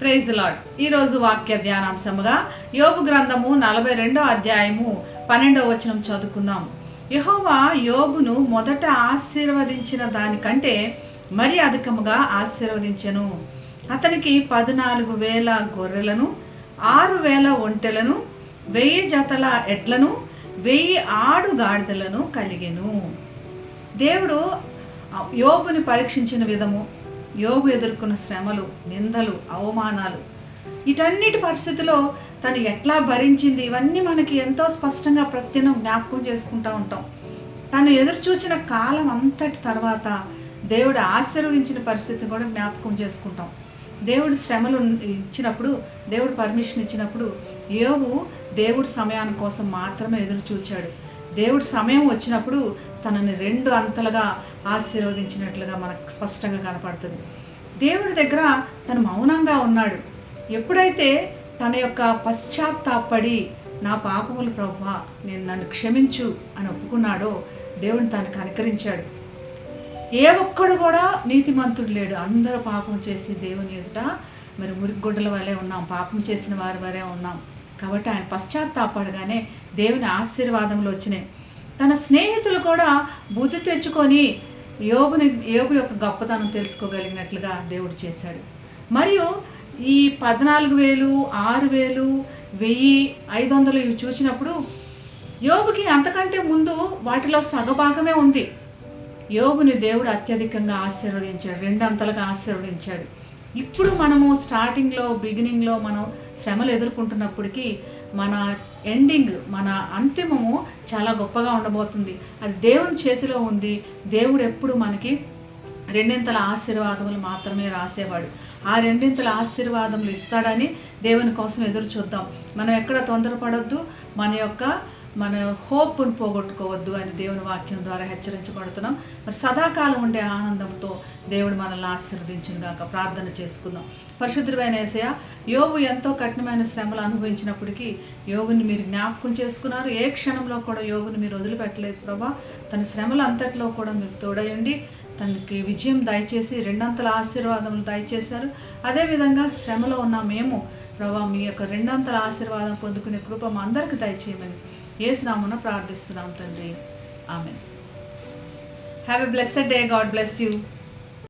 Praise lord ఈరోజు వాక్య ధ్యానాంశముగా యోబు గ్రంథము నలభై రెండో అధ్యాయము పన్నెండవ వచనం చదువుకుందాం. యహోవా యోబును మొదట ఆశీర్వదించిన దానికంటే మరి అధికముగా ఆశీర్వదించెను. అతనికి పద్నాలుగు వేల గొర్రెలను ఆరు వేల ఒంటెలను వెయ్యి జతల ఎడ్లను వెయ్యి ఆడు గాడిదలను కలిగెను. దేవుడు యోబుని పరీక్షించిన విధము యోబు ఎదుర్కొన్న శ్రమలు నిందలు అవమానాలు ఇటన్నిటి పరిస్థితిలో తను ఎట్లా భరించింది? ఇవన్నీ మనకి ఎంతో స్పష్టంగా ప్రత్యేకం జ్ఞాపకం చేసుకుంటూ ఉంటాం. తను ఎదురుచూచిన కాలం అంతటి తర్వాత దేవుడు ఆశీర్వదించిన పరిస్థితి కూడా జ్ఞాపకం చేసుకుంటాం. దేవుడు శ్రమలు ఇచ్చినప్పుడు దేవుడు పర్మిషన్ ఇచ్చినప్పుడు యోగు దేవుడి సమయాని కోసం మాత్రమే ఎదురు చూచాడు దేవుడు సమయం వచ్చినప్పుడు తనని రెండు అంతలుగా ఆశీర్వదించినట్లుగా మనకు స్పష్టంగా కనపడుతుంది. దేవుడి దగ్గర తను మౌనంగా ఉన్నాడు. ఎప్పుడైతే తన యొక్క పశ్చాత్తాపడి నా పాపములు ప్రభా నేను నన్ను క్షమించు అని ఒప్పుకున్నాడో దేవుడు తనకు కనికరించాడు ఏ ఒక్కడు కూడా నీతిమంతుడు లేడు. అందరూ పాపం చేసి దేవుని ఎదుట మరి మురిగుడ్డల వలె ఉన్నాం. పాపం చేసిన వారి వరే ఉన్నాం. కాబట్టి ఆయన పశ్చాత్తాపడగానే దేవుని ఆశీర్వాదములు వచ్చినాయి. తన స్నేహితులు కూడా బుద్ధి తెచ్చుకొని యోగుని యోగు యొక్క గొప్పతనం తెలుసుకోగలిగినట్లుగా దేవుడు చేశాడు. మరియు ఈ పద్నాలుగు వేలు ఆరు వేలు వెయ్యి ఐదు వందలు ఇవి చూసినప్పుడు యోగుకి అంతకంటే ముందు వాటిలో సగభాగమే ఉంది. యోగుని దేవుడు అత్యధికంగా ఆశీర్వదించాడు రెండంతలుగా ఆశీర్వదించాడు. ఇప్పుడు మనము స్టార్టింగ్లో బిగినింగ్లో మనం శ్రమలు ఎదుర్కొంటున్నప్పటికీ మన ఎండింగ్ మన అంతిమము చాలా గొప్పగా ఉండబోతుంది. అది దేవుని చేతిలో ఉంది. దేవుడు ఎప్పుడు మనకి రెండింతల ఆశీర్వాదములు మాత్రమే రాసేవాడు. ఆ రెండింతల ఆశీర్వాదములు ఇస్తాడని దేవుని కోసం ఎదురు చూద్దాం. మనం ఎక్కడ తొందరపడొద్దు. మన యొక్క మన హోప్ను పోగొట్టుకోవద్దు అని దేవుని వాక్యం ద్వారా హెచ్చరించబడుతున్నాం. మరి సదాకాలం ఉండే ఆనందంతో దేవుడు మనల్ని ఆశీర్వదించిన గాక. ప్రార్థన చేసుకుందాం. పరిశుద్ధమైన ఏసయ యోగు ఎంతో కఠినమైన శ్రమలు అనుభవించినప్పటికీ యోగుని మీరు జ్ఞాపకం చేసుకున్నారు. ఏ క్షణంలో కూడా యోగుని మీరు వదిలిపెట్టలేదు ప్రభా. తన శ్రమలు అంతట్లో కూడా మీరు తోడయండి. తనకి విజయం దయచేసి రెండంతల ఆశీర్వాదములు దయచేశారు. అదేవిధంగా శ్రమలో ఉన్న మేము ప్రభా మీ యొక్క రెండంతల ఆశీర్వాదం పొందుకునే కృప మా అందరికీ దయచేయమని ఏసునామున ప్రార్థిస్తున్నాం తండ్రి. Amen have a blessed day God bless you